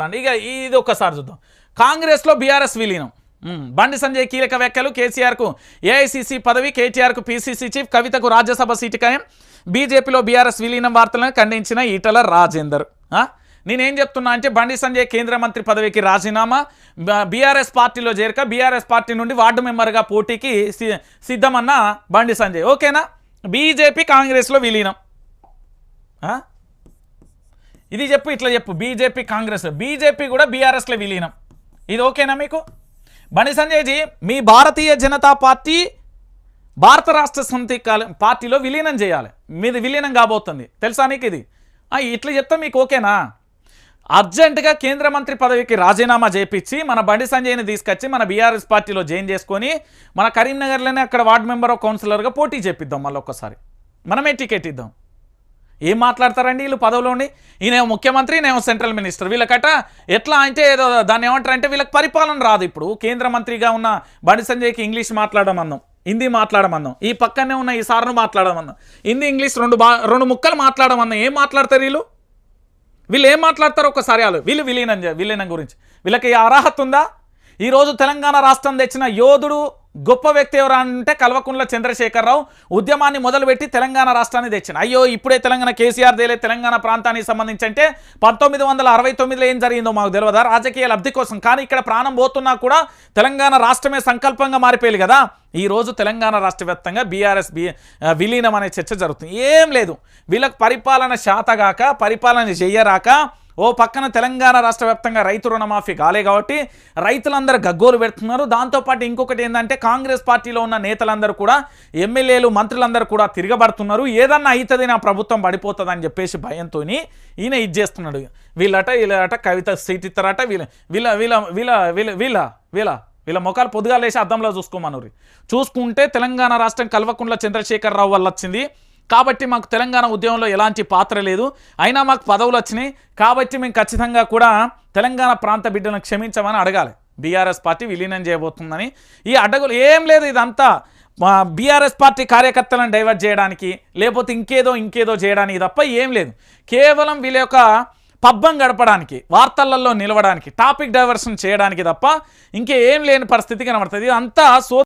మాట్లాడండి ఇక ఇది ఒక్కసారి చూద్దాం. కాంగ్రెస్లో బీఆర్ఎస్ విలీనం. బండి సంజయ్ కీలక వ్యాఖ్యలు. కేసీఆర్కు ఏఐసీసీ పదవి కేటీఆర్కు పీసీసీ చీఫ్ కవితకు రాజ్యసభ సీటు ఖాయం. బీజేపీలో బీఆర్ఎస్ విలీనం వార్తలను ఖండించిన ఈటల రాజేందర్. నేనేం చెప్తున్నా అంటే బండి సంజయ్ కేంద్ర మంత్రి పదవికి రాజీనామా. బీఆర్ఎస్ పార్టీలో చేరక బీఆర్ఎస్ పార్టీ నుండి వార్డు మెంబర్గా పోటీకి సి- సిద్ధమన్న బండి సంజయ్. ఓకేనా? బీజేపీ కాంగ్రెస్లో విలీనం. ఇది చెప్పు ఇట్లా చెప్పు. బీజేపీ కాంగ్రెస్. బీజేపీ కూడా బీఆర్ఎస్లో విలీనం. ఇది ఓకేనా మీకు? బండి సంజయ్జీ మీ భారతీయ జనతా పార్టీ భారత రాష్ట్ర సమితి పార్టీలో విలీనం చేయాలి. మీది విలీనం కాబోతుంది. తెలుసా నీకు ఇది? ఇట్లా చెప్తే మీకు ఓకేనా? అర్జెంటుగా కేంద్ర మంత్రి పదవికి రాజీనామా చేపించి మన బండి సంజయ్ని తీసుకొచ్చి మన బీఆర్ఎస్ పార్టీలో జాయిన్ చేసుకొని మన కరీంనగర్లోనే అక్కడ వార్డు మెంబర్ కౌన్సిలర్గా పోటీ చేపిద్దాం మళ్ళీ ఒక్కసారి మనమే టికెట్ ఇద్దాం. ఏం మాట్లాడతారండి వీళ్ళు పదవిలోని ఈయనేమో ముఖ్యమంత్రి ఈయనేమో సెంట్రల్ మినిస్టర్. వీళ్ళకట ఎట్లా అంటే ఏదో దాన్ని ఏమంటారు అంటే వీళ్ళకి పరిపాలన రాదు ఇప్పుడు. కేంద్ర మంత్రిగా ఉన్న బండి సంజయ్కి ఇంగ్లీష్ మాట్లాడమన్నాం. హిందీ మాట్లాడమన్నాం. ఈ పక్కనే ఉన్న ఈ సార్ను మాట్లాడమన్నాం. హిందీ ఇంగ్లీష్ రెండు బా రెండు ముక్కలు మాట్లాడమన్నాం. ఏం మాట్లాడతారు వీళ్ళు? వీళ్ళు ఏం మాట్లాడతారు ఒకసారి వాళ్ళు వీళ్ళు విలీనం విలీనం గురించి. వీళ్ళకి ఈ అర్హత ఉందా? ఈరోజు తెలంగాణ రాష్ట్రం తెచ్చిన యోధుడు గొప్ప వ్యక్తి ఎవరు అంటే కల్వకుంట్ల చంద్రశేఖరరావు ఉద్యమాన్ని మొదలుపెట్టి తెలంగాణ రాష్ట్రాన్ని తెచ్చిన. అయ్యో ఇప్పుడే తెలంగాణ కేసీఆర్ దేలే తెలంగాణ ప్రాంతానికి సంబంధించి అంటే పంతొమ్మిది వందల అరవై తొమ్మిదిలో ఏం జరిగిందో మాకు తెలియదా రాజకీయ లబ్ధి కోసం. కానీ ఇక్కడ ప్రాణం పోతున్నా కూడా తెలంగాణ రాష్ట్రమే సంకల్పంగా మారిపోయింది కదా. ఈ రోజు తెలంగాణ రాష్ట్ర వ్యాప్తంగా బీఆర్ఎస్ బి విలీనం అనే చర్చ జరుగుతుంది. ఏం లేదు. వీళ్ళకి పరిపాలన శాతగాక పరిపాలన చెయ్యరాక ఓ పక్కన తెలంగాణ రాష్ట్ర వ్యాప్తంగా రైతు రుణమాఫీ కాలే కాబట్టి రైతులందరూ గగ్గోలు పెడుతున్నారు. దాంతోపాటు ఇంకొకటి ఏంటంటే కాంగ్రెస్ పార్టీలో ఉన్న నేతలందరూ కూడా ఎమ్మెల్యేలు మంత్రులందరూ కూడా తిరగబడుతున్నారు. ఏదన్నా అవుతుంది నా ప్రభుత్వం పడిపోతుంది అని చెప్పేసి భయంతో ఈయన ఇది చేస్తున్నాడు. వీళ్ళట వీళ్ళట కవిత సీట్ ఇస్తారట వీళ్ళ వీళ్ళ వీళ్ళ వీళ్ళ వీళ్ళ వీళ్ళ వీళ్ళ వీళ్ళ ముఖాలు పొద్దుగా లేసి అద్దంలో చూసుకోమనురి చూసుకుంటే తెలంగాణ రాష్ట్రం కల్వకుంట్ల చంద్రశేఖరరావు వల్ల వచ్చింది. కాబట్టి మాకు తెలంగాణ ఉద్యమంలో ఎలాంటి పాత్ర లేదు. అయినా మాకు పదవులు వచ్చినాయి. కాబట్టి మేము ఖచ్చితంగా కూడా తెలంగాణ ప్రాంత బిడ్డలను క్షమించమని అడగాలి. బీఆర్ఎస్ పార్టీ విలీనం చేయబోతుందని. ఈ అడ్డగులు ఏం లేదు ఇదంతా. బీఆర్ఎస్ పార్టీ కార్యకర్తలను డైవర్ట్ చేయడానికి లేకపోతే ఇంకేదో ఇంకేదో చేయడానికి తప్ప ఏం లేదు. కేవలం వీళ్ళ యొక్క పబ్బం గడపడానికి వార్తలలో నిలవడానికి టాపిక్ డైవర్షన్ చేయడానికి తప్ప ఇంకేం లేని పరిస్థితి కనబడుతుంది. అంతా సో